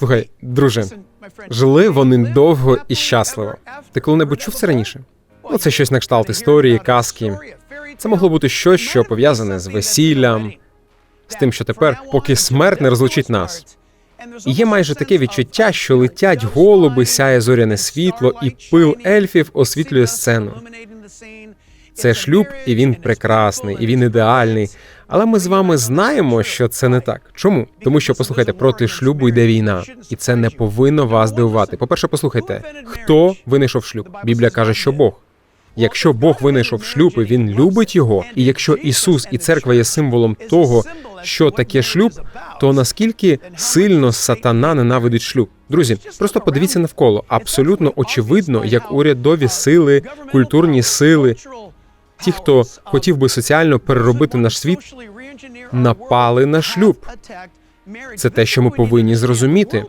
Слухай, друже, жили вони довго і щасливо. Ти коли-небудь чув це раніше? Ну, це щось на кшталт історії, казки. Це могло бути щось, що пов'язане з весіллям, з тим, що тепер, поки смерть не розлучить нас. І є майже таке відчуття, що летять голуби, сяє зоряне світло, і пил ельфів освітлює сцену. Це шлюб, і він прекрасний, і він ідеальний. Але ми з вами знаємо, що це не так. Чому? Тому що послухайте, проти шлюбу йде війна, і це не повинно вас дивувати. По-перше, послухайте, хто винайшов шлюб? Біблія каже, що Бог. Якщо Бог винайшов шлюб, і він любить його, і якщо Ісус і церква є символом того, що таке шлюб, то наскільки сильно сатана ненавидить шлюб? Друзі, просто подивіться навколо. Абсолютно очевидно, як урядові сили, культурні сили, ті, хто хотів би соціально переробити наш світ, напали на шлюб. Це те, що ми повинні зрозуміти.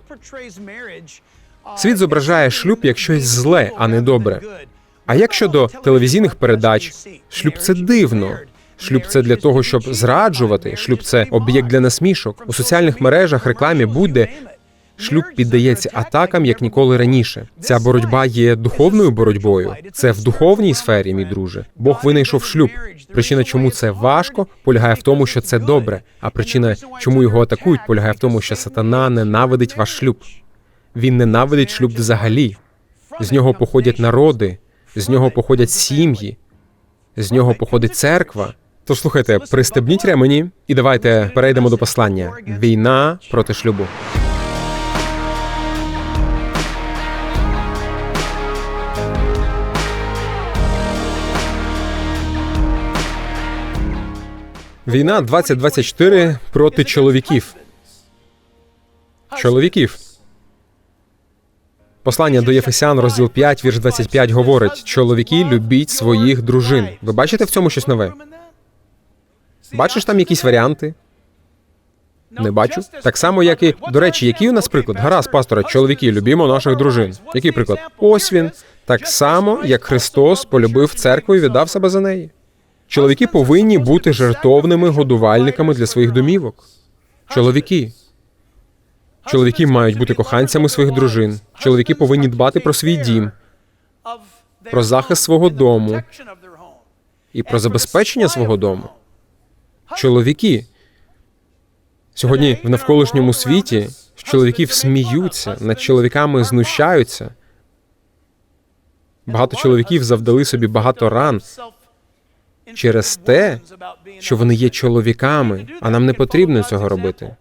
Світ зображає шлюб як щось зле, а не добре. А як щодо телевізійних передач, шлюб це дивно. Шлюб це для того, щоб зраджувати. Шлюб це об'єкт для насмішок. У соціальних мережах, рекламі, будь-де шлюб піддається атакам як ніколи раніше. Ця боротьба є духовною боротьбою. Це в духовній сфері, мій друже. Бог винайшов шлюб. Причина, чому це важко, полягає в тому, що це добре. А причина, чому його атакують, полягає в тому, що сатана ненавидить ваш шлюб. Він ненавидить шлюб взагалі. З нього походять народи, з нього походять сім'ї, з нього походить церква. Тож слухайте, пристебніть ремені і давайте перейдемо до послання. Війна проти шлюбу. Війна 2024 проти чоловіків. Чоловіків. Послання до Єфесян, розділ 5, вірш 25 говорить: чоловіки, любіть своїх дружин. Ви бачите в цьому щось нове? Бачиш там якісь варіанти? Не бачу. Так само, як і до речі, який у нас приклад? Гаразд, пастора, чоловіки, любімо наших дружин. Який приклад? Ось він. Так само, як Христос полюбив церкву і віддав себе за неї. Чоловіки повинні бути жертовними годувальниками для своїх домівок. Чоловіки. Чоловіки мають бути коханцями своїх дружин. Чоловіки повинні дбати про свій дім про захист свого дому і про забезпечення свого дому. Чоловіки. Сьогодні в навколишньому світі з чоловіків сміються, над чоловіками знущаються. Багато чоловіків завдали собі багато ран через те, що вони є чоловіками, а нам не потрібно цього робити.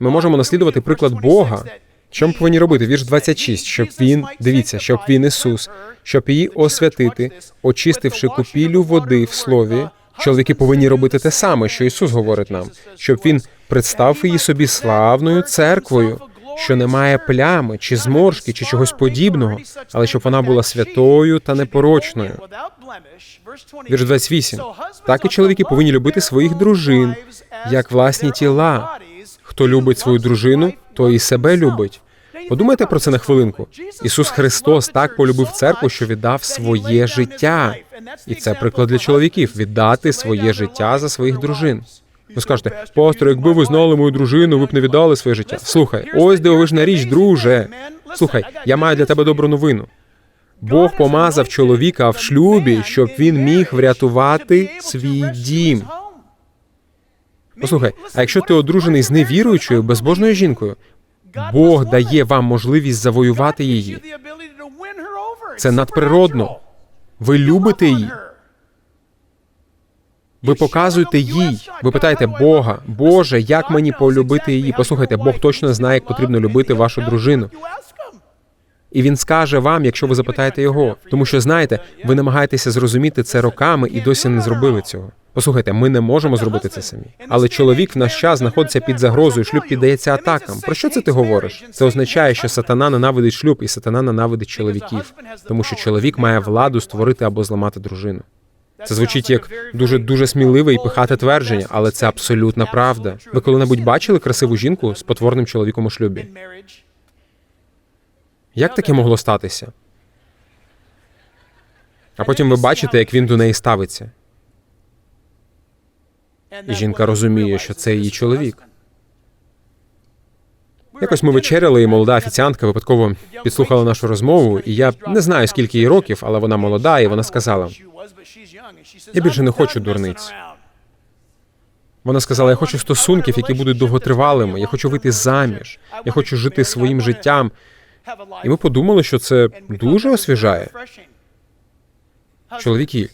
Ми можемо наслідувати приклад Бога. Що ми повинні робити? Вірш 26, щоб він, дивіться, щоб він Ісус, щоб її освятити, очистивши купілю води в слові. Чоловіки повинні робити те саме, що Ісус говорить нам, щоб він представ її собі славною церквою, що не має плями чи зморшки, чи чогось подібного, але щоб вона була святою та непорочною. Вірш 28. Так і чоловіки повинні любити своїх дружин, як власні тіла. Хто любить свою дружину, той і себе любить. Подумайте про це на хвилинку. Ісус Христос так полюбив церкву, що віддав своє життя. І це приклад для чоловіків віддати своє життя за своїх дружин. Ви скажете, пастор, якби ви знали мою дружину, ви б не віддали своє життя. Слухай, ось дивовижна річ, друже. Слухай, я маю для тебе добру новину. Бог помазав чоловіка в шлюбі, щоб він міг врятувати свій дім. Послухай, а якщо ти одружений з невіруючою, безбожною жінкою, Бог дає вам можливість завоювати її. Це надприродно. Ви любите її. Ви показуєте їй. Ви питаєте Бога, Боже, як мені полюбити її? Послухайте, Бог точно знає, як потрібно любити вашу дружину. І він скаже вам, якщо ви запитаєте його. Тому що знаєте, ви намагаєтеся зрозуміти це роками і досі не зробили цього. Послухайте, ми не можемо зробити це самі. Але чоловік в наш час знаходиться під загрозою. Шлюб піддається атакам. Про що це ти говориш? Це означає, що сатана ненавидить шлюб, і сатана ненавидить чоловіків, тому що чоловік має владу створити або зламати дружину. Це звучить як дуже дуже сміливе і пихате твердження, але це абсолютна правда. Ви коли-небудь бачили красиву жінку з потворним чоловіком у шлюбі? Як таке могло статися? А потім ви бачите, як він до неї ставиться. І жінка розуміє, що це її чоловік. Якось ми вечеряли, і молода офіціантка випадково підслухала нашу розмову, і я не знаю, скільки їй років, але вона молода, і вона сказала: Я більше не хочу дурниць. вона сказала: Я хочу стосунків, які будуть довготривалими. Я хочу вийти заміж. Я хочу жити своїм життям. І ми подумали, що це дуже освіжає. Чоловіки,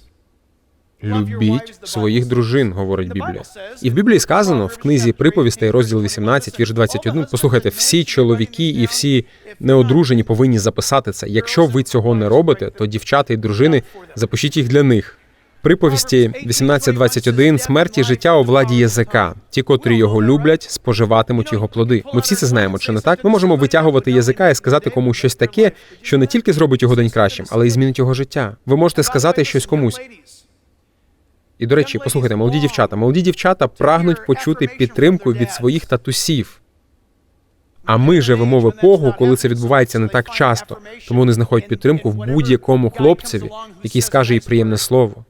любіть своїх дружин, говорить Біблія. І в Біблії сказано в книзі приповістей, розділ 18, вірш 21, Послухайте, всі чоловіки і всі неодружені повинні записати це. Якщо ви цього не робите, то дівчата і дружини запишіть їх для них. Приповісті 18.21 смерть і життя у владі язика. Ті, котрі його люблять, споживатимуть його плоди. Ми всі це знаємо, чи не так? Ми можемо витягувати язика і сказати комусь щось таке, що не тільки зробить його день кращим, але й змінить його життя. Ви можете сказати щось комусь. І до речі, послухайте, молоді дівчата, молоді дівчата прагнуть почути підтримку від своїх татусів. А ми живемо в епоху, коли це відбувається не так часто, тому вони знаходять підтримку в будь-якому хлопцеві, який скаже їй приємне слово.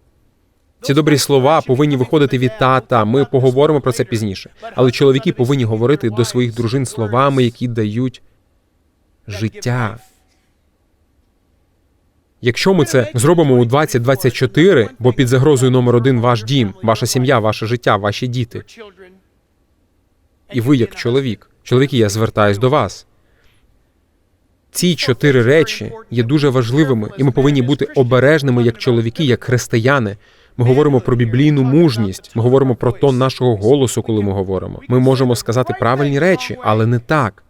Ці добрі слова повинні виходити від тата. Ми поговоримо про це пізніше. Але чоловіки повинні говорити до своїх дружин словами, які дають життя. Якщо ми це зробимо у 2024, бо під загрозою номер один ваш дім, ваша сім'я, ваше життя, ваші діти, і ви як чоловік. Чоловіки, я звертаюсь до вас. Ці чотири речі є дуже важливими, і ми повинні бути обережними як чоловіки, як християни. Ми говоримо про біблійну мужність. Ми говоримо про тон нашого голосу, коли ми говоримо. Ми можемо сказати правильні речі, але не так.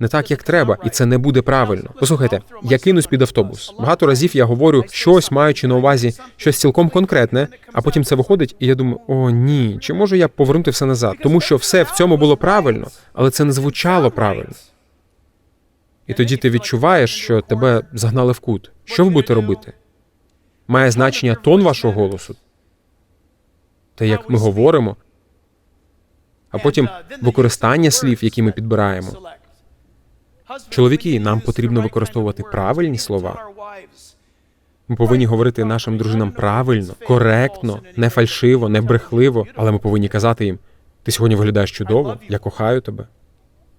Не так, як треба, і це не буде правильно. Послухайте, я кинусь під автобус. Багато разів я говорю щось, маючи на увазі щось цілком конкретне, а потім це виходить, і я думаю, о ні, чи можу я повернути все назад? Тому що все в цьому було правильно, але це не звучало правильно. І тоді ти відчуваєш, що тебе загнали в кут. Що ви будете робити? Має значення тон вашого голосу, те, як ми говоримо, а потім використання слів, які ми підбираємо. Чоловіки, нам потрібно використовувати правильні слова. Ми повинні говорити нашим дружинам правильно, коректно, не фальшиво, не брехливо, але ми повинні казати їм: ти сьогодні виглядаєш чудово, я кохаю тебе.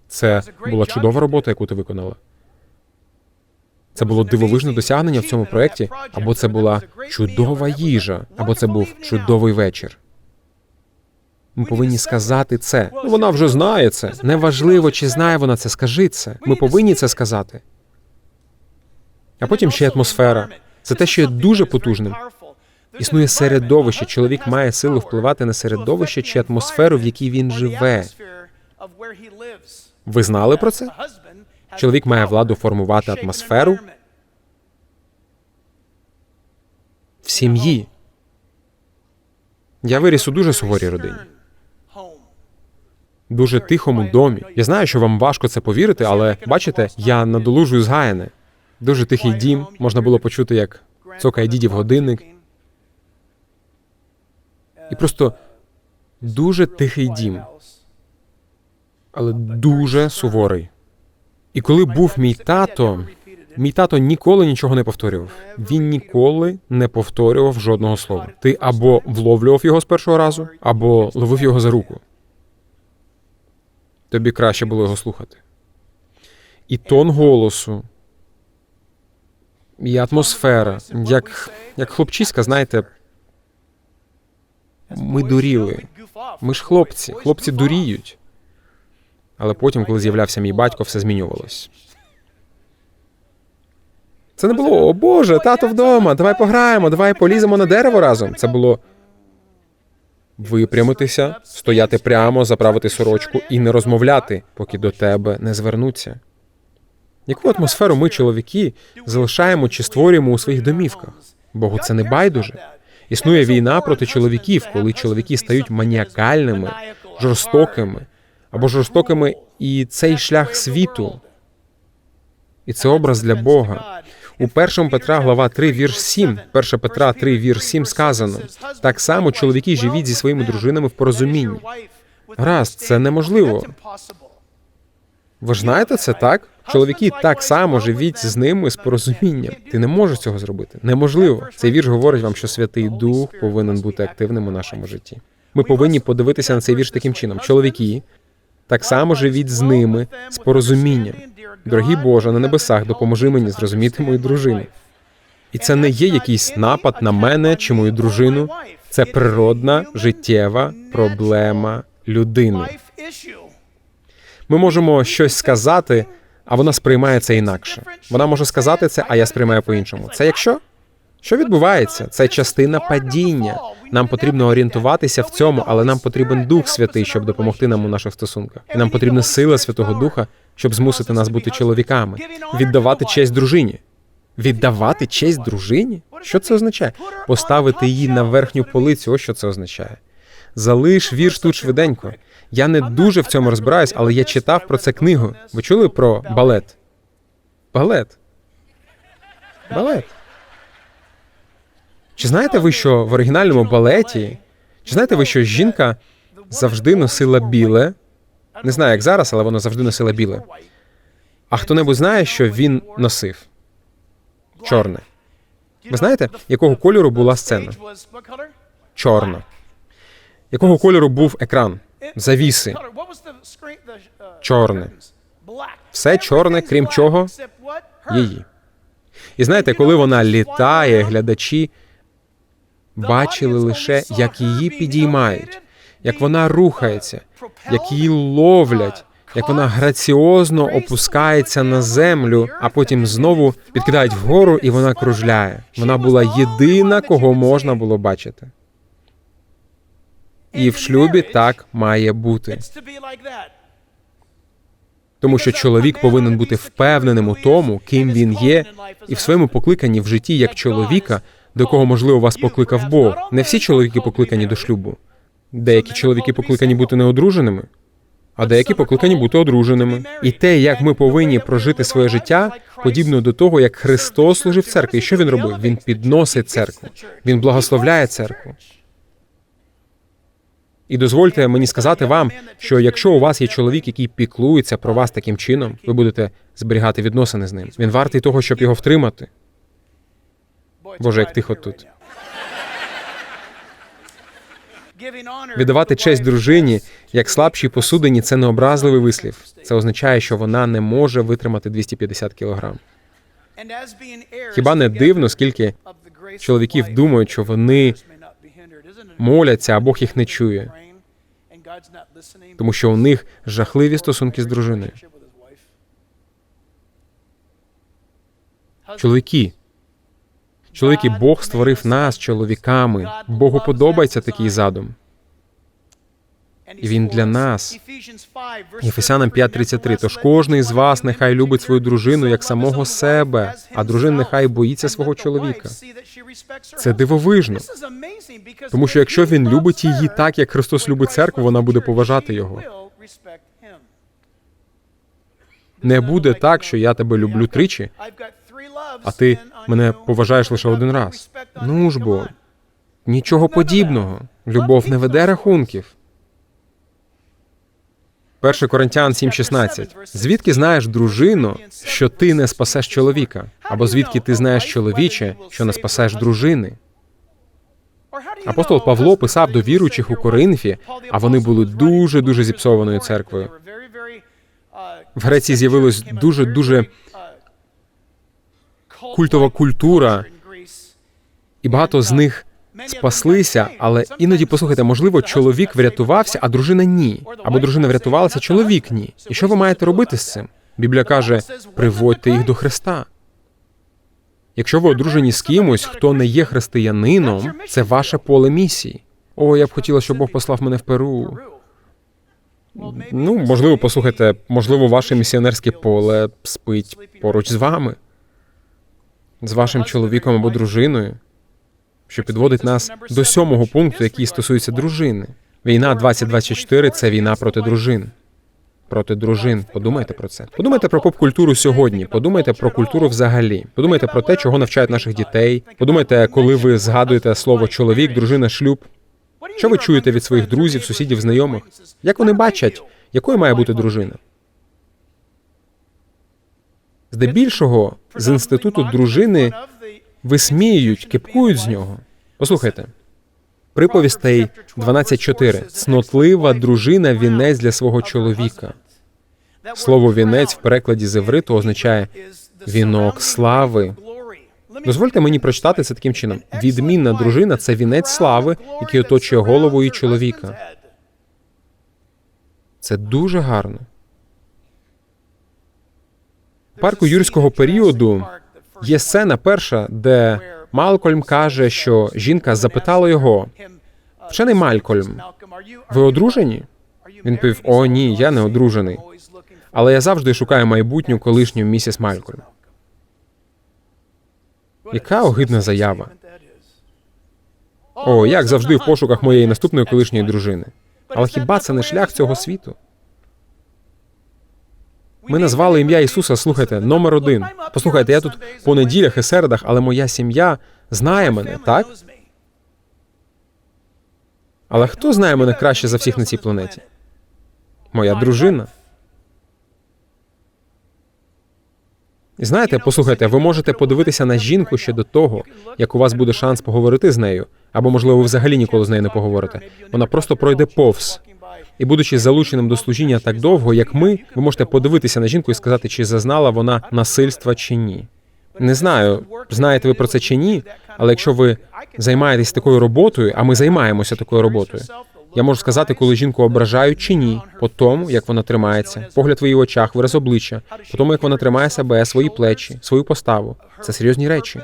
Це була чудова робота, яку ти виконала. Це було дивовижне досягнення в цьому проєкті, або це була чудова їжа, або це був чудовий вечір. Ми повинні сказати це. Ну, вона вже знає це. Неважливо, чи знає вона це, скажи це. Ми повинні це сказати. А потім ще атмосфера. Це те, що є дуже потужним. Існує середовище. Чоловік має силу впливати на середовище чи атмосферу, в якій він живе. Ви знали про це? Чоловік має владу формувати атмосферу в сім'ї. Я виріс у дуже суворій родині, дуже тихому домі. Я знаю, що вам важко це повірити, але бачите, я надолужую згаяне. Дуже тихий дім. Можна було почути, як цокає дідів годинник. І просто дуже тихий дім, але дуже суворий. І коли був мій тато, мій тато ніколи нічого не повторював. Він ніколи не повторював жодного слова. Ти або вловлював його з першого разу, або ловив його за руку. Тобі краще було його слухати. І тон голосу, і атмосфера, як, як хлопчиська, знаєте, ми дуріли. Ми ж хлопці, хлопці дуріють. Але потім, коли з'являвся мій батько, все змінювалось. Це не було о Боже, тато вдома, давай пограємо, давай поліземо на дерево разом. Це було випрямитися, стояти прямо, заправити сорочку і не розмовляти, поки до тебе не звернуться. Яку атмосферу ми, чоловіки, залишаємо чи створюємо у своїх домівках? Богу, це не байдуже. Існує війна проти чоловіків, коли чоловіки стають маніакальними, жорстокими або жорстокими і цей шлях світу. І це образ для Бога. У 1 Петра, глава 3, вірш 7, 1 Петра 3, вірш 7 сказано: так само чоловіки живіть зі своїми дружинами в порозумінні. Гаразд, це неможливо. Ви ж знаєте це так? Чоловіки так само живіть з ними з порозумінням. Ти не можеш цього зробити. Неможливо. Цей вірш говорить вам, що Святий Дух повинен бути активним у нашому житті. Ми повинні подивитися на цей вірш таким чином. Чоловіки, Так само живіть з ними з порозумінням. Дорогі Боже, на небесах допоможи мені зрозуміти мою дружину. І це не є якийсь напад на мене чи мою дружину. Це природна життєва проблема людини. Ми можемо щось сказати, а вона сприймає це інакше. Вона може сказати це, а я сприймаю по-іншому. Це якщо? Що відбувається? Це частина падіння. Нам потрібно орієнтуватися в цьому, але нам потрібен Дух Святий, щоб допомогти нам у наших стосунках. І нам потрібна сила Святого Духа, щоб змусити нас бути чоловіками, віддавати честь дружині. Віддавати честь дружині? Що це означає? Поставити її на верхню полицю. Ось що це означає. Залиш вірш тут швиденько. Я не дуже в цьому розбираюсь, але я читав про це книгу. Ви чули про балет? Балет. Балет. Чи знаєте ви, що в оригінальному балеті? Чи знаєте ви, що жінка завжди носила біле? Не знаю, як зараз, але вона завжди носила біле. А хто-небудь знає, що він носив? Чорне. Ви знаєте, якого кольору була сцена? Чорна. Якого кольору був екран? Завіси. Чорне. Все чорне, крім чого? Її. І знаєте, коли вона літає, глядачі бачили лише, як її підіймають, як вона рухається, як її ловлять, як вона граціозно опускається на землю, а потім знову підкидають вгору, і вона кружляє. Вона була єдина, кого можна було бачити. І в шлюбі так має бути. Тому що чоловік повинен бути впевненим у тому, ким він є, і в своєму покликанні в житті як чоловіка, до кого можливо вас покликав Бог. Не всі чоловіки покликані до шлюбу. Деякі чоловіки покликані бути неодруженими, а деякі покликані бути одруженими. І те, як ми повинні прожити своє життя, подібно до того, як Христос служив церкві. І що він робив? Він підносить церкву, він благословляє церкву. І дозвольте мені сказати вам, що якщо у вас є чоловік, який піклується про вас таким чином, ви будете зберігати відносини з ним. Він вартий того, щоб його втримати. Боже, як тихо тут. Віддавати честь дружині як слабшій посудині це не образливий вислів. Це означає, що вона не може витримати 250 кілограм. Хіба не дивно, скільки чоловіків думають, що вони моляться, а Бог їх не чує, Тому що у них жахливі стосунки з дружиною. Чоловіки, чоловіки, Бог створив нас чоловіками. Богу подобається такий задум. І він для нас. Єфесянам 5.33. Тож кожний з вас нехай любить свою дружину як самого себе, а дружина нехай боїться свого чоловіка. Це дивовижно. Тому що якщо він любить її так, як Христос любить церкву, вона буде поважати його. Не буде так, що я тебе люблю тричі, а ти мене поважаєш лише один раз. Ну ж бо, нічого подібного. Любов не веде рахунків. 1 Коринтян 7.16. Звідки знаєш, дружино, що ти не спасеш чоловіка? Або звідки ти знаєш чоловіче, що не спасеш дружини? Апостол Павло писав до віруючих у Коринфі, а вони були дуже дуже зіпсованою церквою. В Греції з'явилась дуже дуже культова культура, і багато з них спаслися, але іноді послухайте, можливо, чоловік врятувався, а дружина ні. Або дружина врятувалася, чоловік ні. І що ви маєте робити з цим? Біблія каже: приводьте їх до Христа. Якщо ви одружені з кимось, хто не є християнином, це ваше поле місії. О, я б хотіла, щоб Бог послав мене в Перу. Ну, можливо, послухайте, можливо, ваше місіонерське поле спить поруч з вами, з вашим чоловіком або дружиною, що підводить нас до сьомого пункту, який стосується дружини. Війна 2024 – це війна проти дружин. Проти дружин. Подумайте про це. Подумайте про поп-культуру сьогодні. Подумайте про культуру взагалі. Подумайте про те, чого навчають наших дітей. Подумайте, коли ви згадуєте слово чоловік, дружина, шлюб. Що ви чуєте від своїх друзів, сусідів, знайомих? Як вони бачать, якою має бути дружина? Здебільшого з інституту дружини висміюють, кипкують з нього. Послухайте, Приповістей 12.4. Цнотлива дружина вінець для свого чоловіка. Слово вінець в перекладі з івриту означає вінок слави. Дозвольте мені прочитати це таким чином: відмінна дружина це вінець слави, який оточує голову і чоловіка. Це дуже гарно. Парку юрського періоду є сцена перша, де Малкольм каже, що жінка запитала його: Вчений Малькольм, Ви одружені? Він повів: О, ні, я не одружений. Але я завжди шукаю майбутню колишню місіс Малькольм. Яка огидна заява. О, як завжди в пошуках моєї наступної колишньої дружини. Але хіба це не шлях цього світу? Ми назвали ім'я Ісуса, слухайте, номер один. Послухайте, я тут по неділях і середах, але моя сім'я знає мене, так? Але хто знає мене краще за всіх на цій планеті? Моя дружина. І знаєте, послухайте, ви можете подивитися на жінку ще до того, як у вас буде шанс поговорити з нею, або, можливо, ви взагалі ніколи з нею не поговорите. Вона просто пройде повз. І будучи залученим до служіння так довго, як ми, ви можете подивитися на жінку і сказати, чи зазнала вона насильства чи ні. Не знаю, знаєте ви про це чи ні, але якщо ви займаєтесь такою роботою, а ми займаємося такою роботою, я можу сказати, коли жінку ображають чи ні, по тому, як вона тримається, погляд в її очах, вираз обличчя, по тому, як вона тримає себе, свої плечі, свою поставу. Це серйозні речі.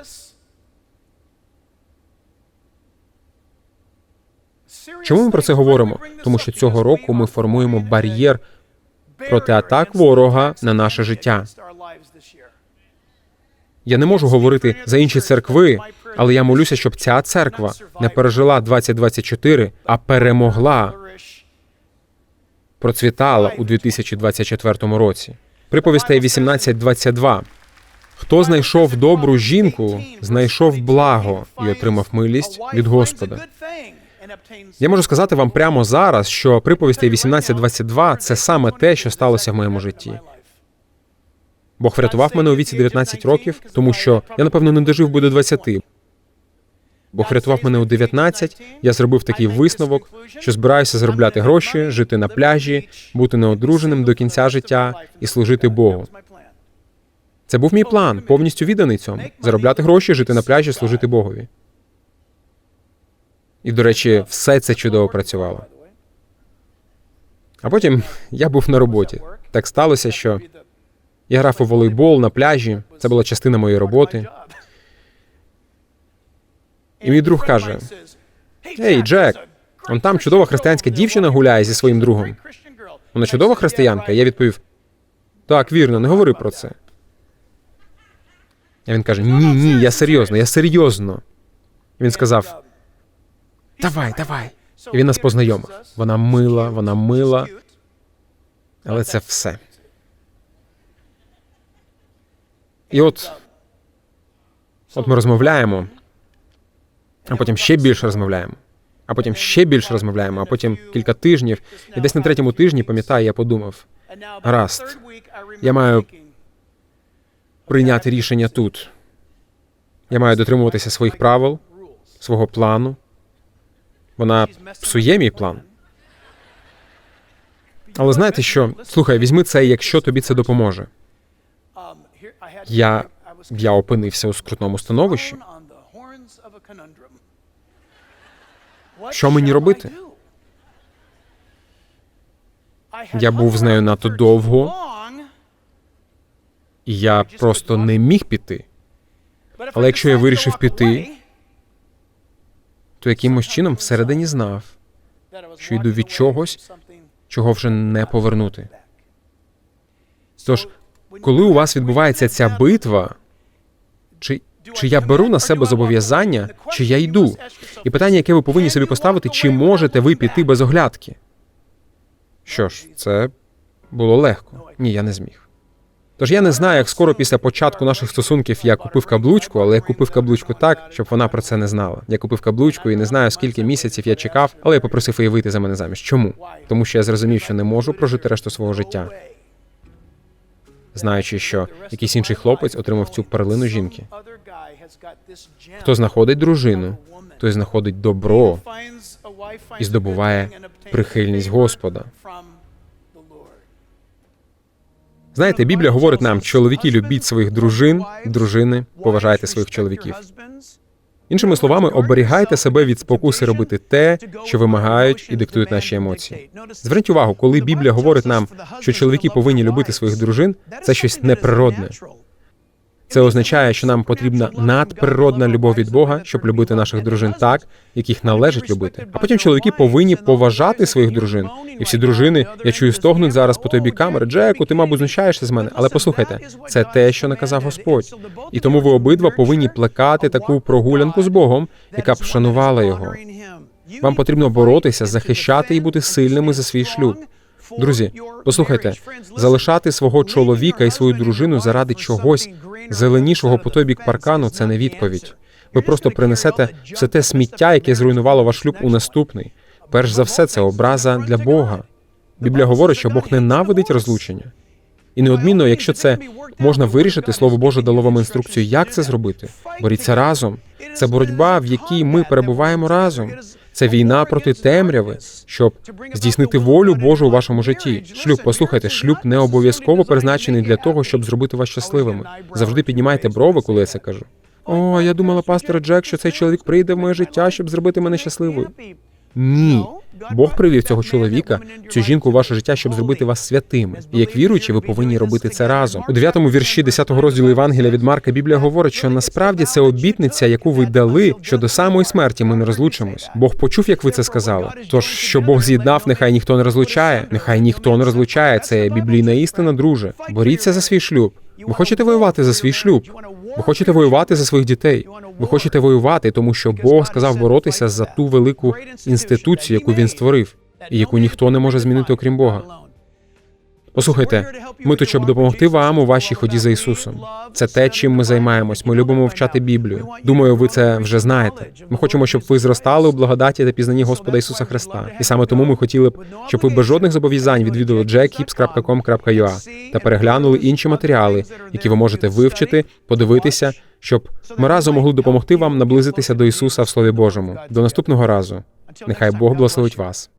Чому ми про це говоримо? Тому що цього року ми формуємо бар'єр проти атак ворога на наше життя. Я не можу говорити за інші церкви, але я молюся, щоб ця церква не пережила 2024, а перемогла, процвітала у 2024 році. Приповістей 18.22. Хто знайшов добру жінку, знайшов благо і отримав милість від Господа. Я можу сказати вам прямо зараз, що приповістей 18.22 – це саме те, що сталося в моєму житті. Бог врятував мене у віці 19 років, тому що я, напевно, не дожив би до 20. Бог врятував мене у 19, я зробив такий висновок, що збираюся заробляти гроші, жити на пляжі, бути неодруженим до кінця життя і служити Богу. Це був мій план, повністю відданий цьому: заробляти гроші, жити на пляжі, служити Богові. І, до речі, все це чудово працювало. А потім я був на роботі. Так сталося, що я грав у волейбол на пляжі. Це була частина моєї роботи. І мій друг каже: Ей, Джек, он там чудова християнська дівчина гуляє зі своїм другом. Вона чудова християнка. Я відповів: так, вірно, не говори про це. А він каже: Ні, ні, я серйозно, я серйозно. Він сказав: Давай, давай. І він нас познайомив. Вона мила, вона мила, але це все. І от, от ми розмовляємо, а потім ще більше розмовляємо, а потім ще більше розмовляємо, а потім кілька тижнів. І десь на третьому тижні, пам'ятаю, я подумав, Гаразд, я маю прийняти рішення тут. Я маю дотримуватися своїх правил, свого плану. Вона псує мій план. Але знаєте що? Слухай, візьми це, якщо тобі це допоможе. Я, Я опинився у скрутному становищі. Що мені робити? Я був з нею надто довго, і я просто не міг піти. Але якщо я вирішив піти, То якимось чином всередині знав, що йду від чогось, чого вже не повернути. Тож, коли у вас відбувається ця битва, чи, чи я беру на себе зобов'язання, чи я йду? І питання, яке ви повинні собі поставити, чи можете ви піти без оглядки? Що ж, це було легко. Ні, я не зміг. Тож я не знаю, як скоро після початку наших стосунків я купив каблучку, але я купив каблучку так, щоб вона про це не знала. Я купив каблучку і не знаю, скільки місяців я чекав, але я попросив її вийти за мене заміж. Чому? Тому що я зрозумів, що не можу прожити решту свого життя, знаючи, що якийсь інший хлопець отримав цю перлину жінки. Хто знаходить дружину, той знаходить добро і здобуває прихильність Господа. Знаєте, Біблія говорить нам, чоловіки любіть своїх дружин, дружини поважайте своїх чоловіків. Іншими словами, оберігайте себе від спокуси робити те, що вимагають і диктують наші емоції. Зверніть увагу, коли Біблія говорить нам, що чоловіки повинні любити своїх дружин, це щось неприродне. Це означає, що нам потрібна надприродна любов від Бога, щоб любити наших дружин так, як їх належить любити. А потім чоловіки повинні поважати своїх дружин. І всі дружини, я чую, стогнуть зараз по тобі камери. Джеку, ти, мабуть, знущаєшся з мене. Але послухайте, це те, що наказав Господь. І тому ви обидва повинні плекати таку прогулянку з Богом, яка б вшанувала його. Вам потрібно боротися, захищати і бути сильними за свій шлюб. Друзі, послухайте, залишати свого чоловіка і свою дружину заради чогось зеленішого по той бік паркану це не відповідь. Ви просто принесете все те сміття, яке зруйнувало ваш шлюб у наступний. Перш за все, це образа для Бога. Біблія говорить, що Бог ненавидить розлучення. І неодмінно, якщо це можна вирішити, слово Боже дало вам інструкцію, як це зробити. Боріться разом. Це боротьба, в якій ми перебуваємо разом. Це війна проти темряви, щоб здійснити волю Божу у вашому житті. Шлюб, послухайте, шлюб не обов'язково призначений для того, щоб зробити вас щасливими. Завжди піднімайте брови, коли я це кажу. О, я думала, пастор Джек, що цей чоловік прийде в моє життя, щоб зробити мене щасливою. Ні. Бог привів цього чоловіка, цю жінку у ваше життя, щоб зробити вас святими. І як віруючі, ви повинні робити це разом. У 9 вірші 10 розділу Євангелія від Марка Біблія говорить, що насправді це обітниця, яку ви дали, що до самої смерті ми не розлучимось. Бог почув, як ви це сказали. Тож, що Бог з'єднав, нехай ніхто не розлучає, нехай ніхто не розлучає. Це біблійна істина, друже. Боріться за свій шлюб. Ви хочете воювати за свій шлюб? Ви хочете воювати за своїх дітей? Ви хочете воювати, тому що Бог сказав боротися за ту велику інституцію, яку він створив, і яку ніхто не може змінити, окрім Бога. Послухайте, ми тут, щоб допомогти вам у вашій ході за Ісусом. Це те, чим ми займаємось. Ми любимо вчати Біблію. Думаю, ви це вже знаєте. Ми хочемо, щоб ви зростали у благодаті та пізнанні Господа Ісуса Христа. І саме тому ми хотіли б, щоб ви без жодних зобов'язань відвідали jackhips.com.ua та переглянули інші матеріали, які ви можете вивчити, подивитися, щоб ми разом могли допомогти вам наблизитися до Ісуса в Слові Божому. До наступного разу. Нехай Бог благословить вас.